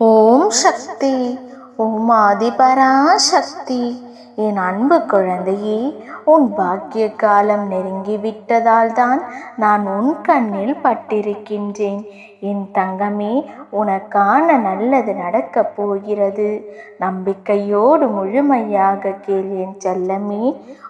ஓம் சக்தி ஓம் ஆதிபராசக்தி என் அன்பு குழந்தையே உன் பாக்கிய காலம் நெருங்கிவிட்டதால் தான் நான் உன் கண்ணில் பட்டிருக்கின்றேன். என் தங்கமே உனக்கான நல்லது நடக்கப் போகிறது. நம்பிக்கையோடு முழுமையாக கேள் என் செல்லமே.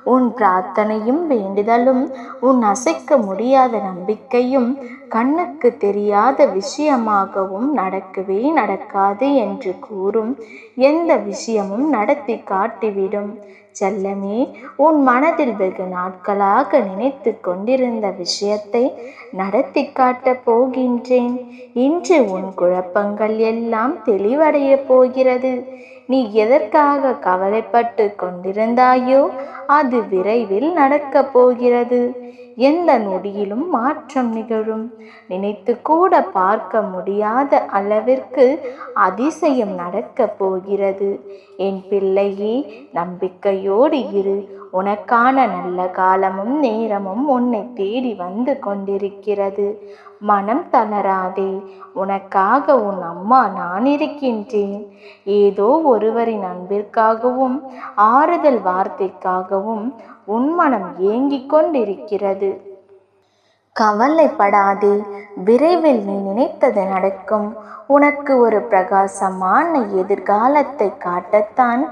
உன் பிரார்த்தனையும் வேண்டுதலும் உன் அசைக்க முடியாத நம்பிக்கையும் கண்ணுக்கு தெரியாத விஷயமாகவும் நடக்கவே நடக்காது என்று கூறும். எந்த விஷயமும் நடத்தி காட்டிவிடும். செல்லமே உன் மனதில் வெகு நாட்களாக நினைத்து கொண்டிருந்த விஷயத்தை நடத்தி காட்டப் போகின்றேன். இன்று உன் குழப்பங்கள் எல்லாம் தெளிவடைய போகிறது. நீ எதற்காக கவலைப்பட்டு கொண்டிருந்தாயோ அது விரைவில் நடக்கப் போகிறது. எந்த நொடியிலும் மாற்றம் நிகழும். நினைத்து கூட பார்க்க முடியாத அளவிற்கு அதிசயம் நடக்கப் போகிறது. என் பிள்ளையே நம்பிக்கையோடு இரு. உனக்கான நல்ல காலமும் நேரமும் உன்னை தேடி வந்து கொண்டிருக்கிறது. மனம் தளராதே. உனக்காக உன் அம்மா நான் இருக்கின்றேன். ஏதோ ஒருவரின் அன்பிற்காகவும் ஆறுதல் வார்த்தைக்காகவும் உன் மனம் ஏங்கிக் கொண்டிருக்கிறது. கவலைப்படாதே விரைவில் நீ நினைத்தது நடக்கும். உனக்கு ஒரு பிரகாசமான எதிர்காலத்தை காட்டத்தான்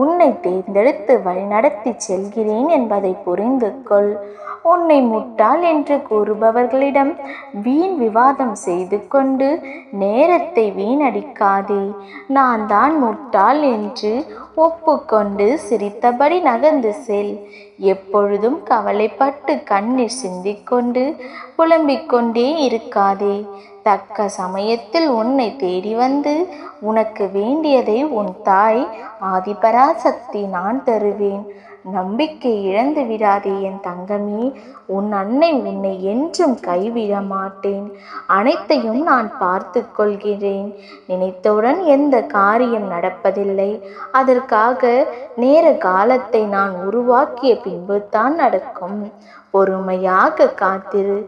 உன்னை தேர்ந்தெடுத்து வழிநடத்தி செல்கிறேன் என்பதை புரிந்து கொள். உன்னை முட்டாள் என்று கூறுபவர்களிடம் வீண் விவாதம் செய்து கொண்டு நேரத்தை வீணடிக்காதே. நான் தான் முட்டாள் என்று ஒப்புக்கொண்டு சிரித்தபடி நகர்ந்து செல். எப்பொழுதும் கவலைப்பட்டு கண்ணீர் சிந்திக்கொண்டு புலம்பிக் கொண்டே இருக்காதே. தக்க சமயத்தில் உன்னை தேடி வந்து உனக்கு வேண்டியதை உன் தாய் ஆதிபராசக்தி நான் தருவேன். நம்பிக்கை இழந்து விடாதே என் தங்கமே உன் அன்னை உன்னை என்றும் கைவிட மாட்டேன். அனைத்தையும் நான் பார்த்து கொள்கிறேன். நினைத்தவுடன் எந்த காரியம் நடப்பதில்லை. அதற்காக நேர காலத்தை நான் உருவாக்கிய பின்பு தான் நடக்கும். பொறுமையாக காத்திரு.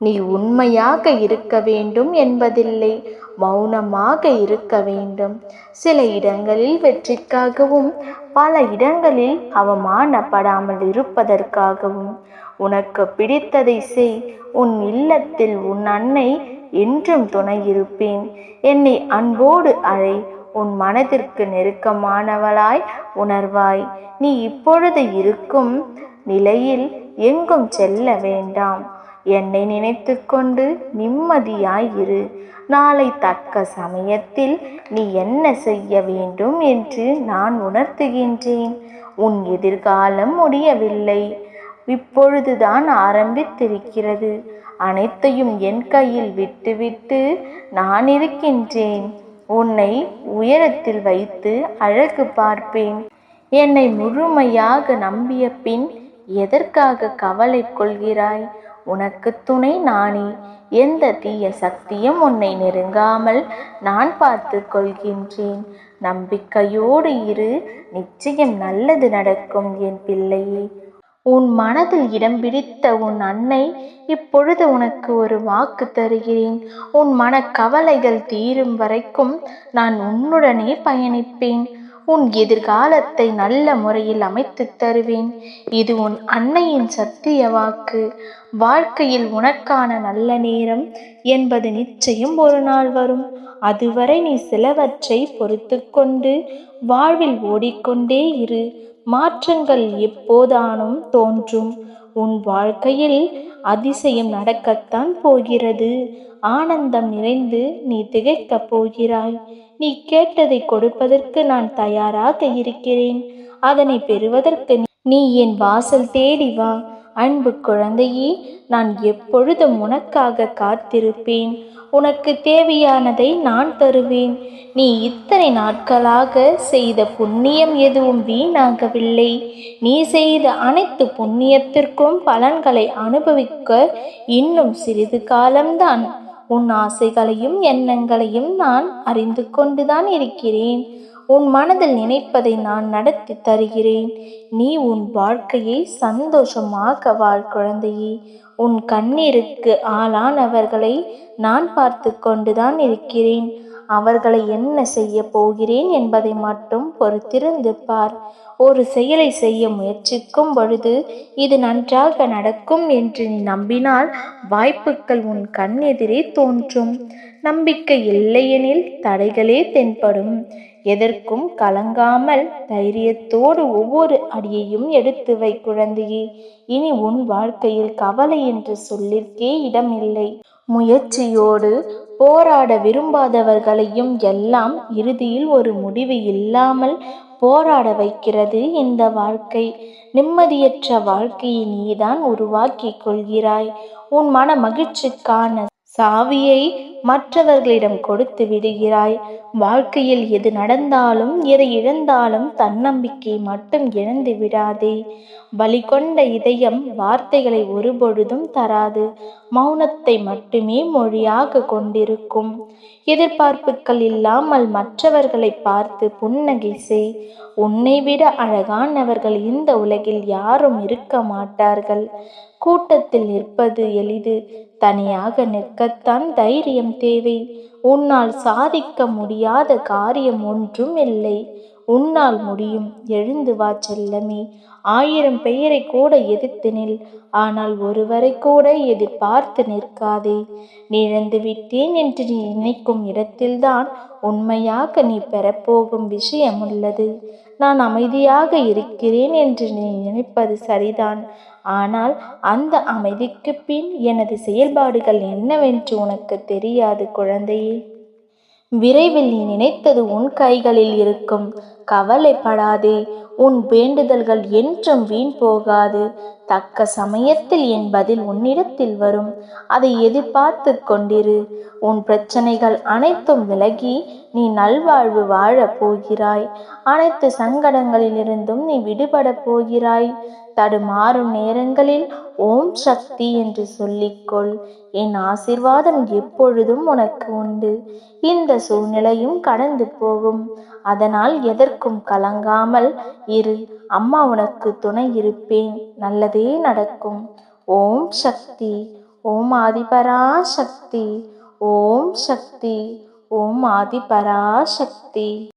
நீ உண்மையாக இருக்க வேண்டும் என்பதில்லை. மௌனமாக இருக்க வேண்டும். சில இடங்களில் வெற்றிக்காகவும் பல இடங்களில் அவமானப்படாமல் இருப்பதற்காகவும். உனக்கு பிடித்ததை செய். உன் இல்லத்தில் உன் அன்னை என்றும் துணை இருப்பேன். என்னை அன்போடு அழை. உன் மனதிற்கு நெருக்கமானவளாய் உணர்வாய். நீ இப்பொழுது இருக்கும் நிலையில் எங்கும் செல்ல வேண்டாம். என்னை நினைத்து கொண்டு நிம்மதியாயிரு. நாளை தக்க சமயத்தில் நீ என்ன செய்ய வேண்டும் என்று நான் உணர்த்துகின்றேன். உன் எதிர்காலம் முடியவில்லை. இப்பொழுதுதான் ஆரம்பித்திருக்கிறது. அனைத்தையும் என் கையில் விட்டுவிட்டு நான் இருக்கின்றேன். உன்னை உயரத்தில் வைத்து அழகு பார்ப்பேன். என்னை முழுமையாக நம்பிய பின் எதற்காக கவலை கொள்கிறாய்? உனக்கு துணை நானே. எந்த தீய சக்தியும் உன்னை நெருங்காமல் நான் பார்த்து கொள்கின்றேன். நம்பிக்கையோடு இரு. நிச்சயம் நல்லது நடக்கும் என் பிள்ளையே. உன் மனதில் இடம் பிடித்த உன் அன்னை இப்பொழுது உனக்கு ஒரு வாக்கு தருகிறேன். உன் மனக்கவலைகள் தீரும் வரைக்கும் நான் உன்னுடனே பயணிப்பேன். உன் எதிர்காலத்தை நல்ல முறையில் அமைத்து தருவேன். இது உன் அன்னையின் சத்திய வாக்கு. வாழ்க்கையில் உனக்கான நல்ல நேரம் என்பது நிச்சயம் ஒரு நாள் வரும். அதுவரை நீ சிலவற்றை பொறுத்து கொண்டு வாழ்வில் ஓடிக்கொண்டே இரு. மாற்றங்கள் எப்போதானும் தோன்றும். உன் வாழ்க்கையில் அதிசயம் நடக்கத்தான் போகிறது. ஆனந்தம் நிறைந்து நீ திகைக்கப் போகிறாய். நீ கேட்டதை கொடுப்பதற்கு நான் தயாராக இருக்கிறேன். அதனை பெறுவதற்கு நீ என் வாசல் தேடி வா. அன்பு குழந்தையே நான் எப்பொழுதும் உனக்காக காத்திருப்பேன். உனக்கு தேவையானதை நான் தருவேன். நீ இத்தனை நாட்களாக செய்த புண்ணியம் எதுவும் வீணாகவில்லை. நீ செய்த அனைத்து புண்ணியத்திற்கும் பலன்களை அனுபவிக்க இன்னும் சிறிது காலம்தான். உன் ஆசைகளையும் எண்ணங்களையும் நான் அறிந்து கொண்டுதான் இருக்கிறேன். உன் மனதில் நினைப்பதை நான் நடத்தி தருகிறேன். நீ உன் வாழ்க்கையை சந்தோஷமாக வாழ் குழந்தையே. உன் கண்ணீருக்கு ஆளானவர்களை நான் பார்த்து கொண்டுதான் இருக்கிறேன். அவர்களை என்ன செய்ய போகிறேன் என்பதை மட்டும் பொறுத்திருந்து பார். ஒரு செயலை செய்ய முயற்சிக்கும் பொழுது இது நன்றாக நடக்கும் என்று நீ நம்பினால் வாய்ப்புகள் உன் கண் எதிரே தோன்றும். நம்பிக்கை இல்லையெனில் தடைகளே தென்படும். எதற்கும் கலங்காமல் தைரியத்தோடு ஒவ்வொரு அடியையும் எடுத்து வை குழந்தையே. இனி உன் வாழ்க்கையில் கவலை என்று சொல்லிற்கே இடமில்லை. முயற்சியோடு போராட விரும்பாதவர்களையும் எல்லாம் இறுதியில் ஒரு முடிவு இல்லாமல் போராட வைக்கிறது இந்த வாழ்க்கை. நிம்மதியற்ற வாழ்க்கையை நீதான் உருவாக்கிக் கொள்கிறாய். உன் மன மகிழ்ச்சிக்கான சாவியை மற்றவர்களிடம் கொடுத்து விடுகிறாய். வாழ்க்கையில் எது நடந்தாலும் எதை இழந்தாலும் தன்னம்பிக்கை மட்டும் இழந்து விடாதே. வலி கொண்ட இதயம் வார்த்தைகளை ஒருபொழுதும் தராது. மௌனத்தை மட்டுமே மொழியாக கொண்டிருக்கும். எதிர்பார்ப்புகள் இல்லாமல் மற்றவர்களை பார்த்து புன்னகை செய். உன்னை விட அழகானவர்கள் இந்த உலகில் யாரும் இருக்க மாட்டார்கள். கூட்டத்தில் நிற்பது எளிது. தனியாக நிற்கத்தான் தைரியம் தேவை. உன்னால் சாதிக்க முடியாத காரியம் ஒன்றும் இல்லை. உன்னால் முடியும். எழுந்து வா செல்லமே. ஆயிரம் பெயரை கூட எதிர்த்து நில். ஆனால் ஒருவரை கூட எதிர்பார்த்து நிற்காதே. நிழந்து விட்டேன் என்று நீ நினைக்கும் இடத்தில்தான் உண்மையாக நீ பெறப்போகும் விஷயம் உள்ளது நான் அமைதியாக இருக்கிறேன் என்று நீ நினைப்பது சரிதான். ஆனால் அந்த அமைதிக்கு பின் எனது செயல்பாடுகள் என்னவென்று உனக்கு தெரியாது குழந்தையே. விரைவில் நீ நினைத்தது உன் கைகளில் இருக்கும். கவலைப்படாதே உன் வேண்டுதல்கள் என்றும் வீண் போகாது. தக்க சமயத்தில் என் பதில் உன்னிடத்தில் வரும். அதை எதிர்பார்த்து கொண்டிரு. உன் பிரச்சனைகள் அனைத்தும் விலகி நீ நல்வாழ்வு வாழப் போகிறாய். அனைத்து சங்கடங்களிலிருந்தும் நீ விடுபடப் போகிறாய். தடுமாறும் நேரங்களில் ஓம் சக்தி என்று சொல்லிக்கொள். என் ஆசிர்வாதம் எப்பொழுதும் உனக்கு உண்டு. இந்த சூழ்நிலையும் கடந்து போகும். அதனால் எதற்கும் கலங்காமல் இரு. அம்மா உனக்கு துணை இருப்பேன். நல்லதே நடக்கும். ஓம் சக்தி. ஓம் ஆதிபரா சக்தி ஓம் சக்தி. ஓம் ஆதிபரா சக்தி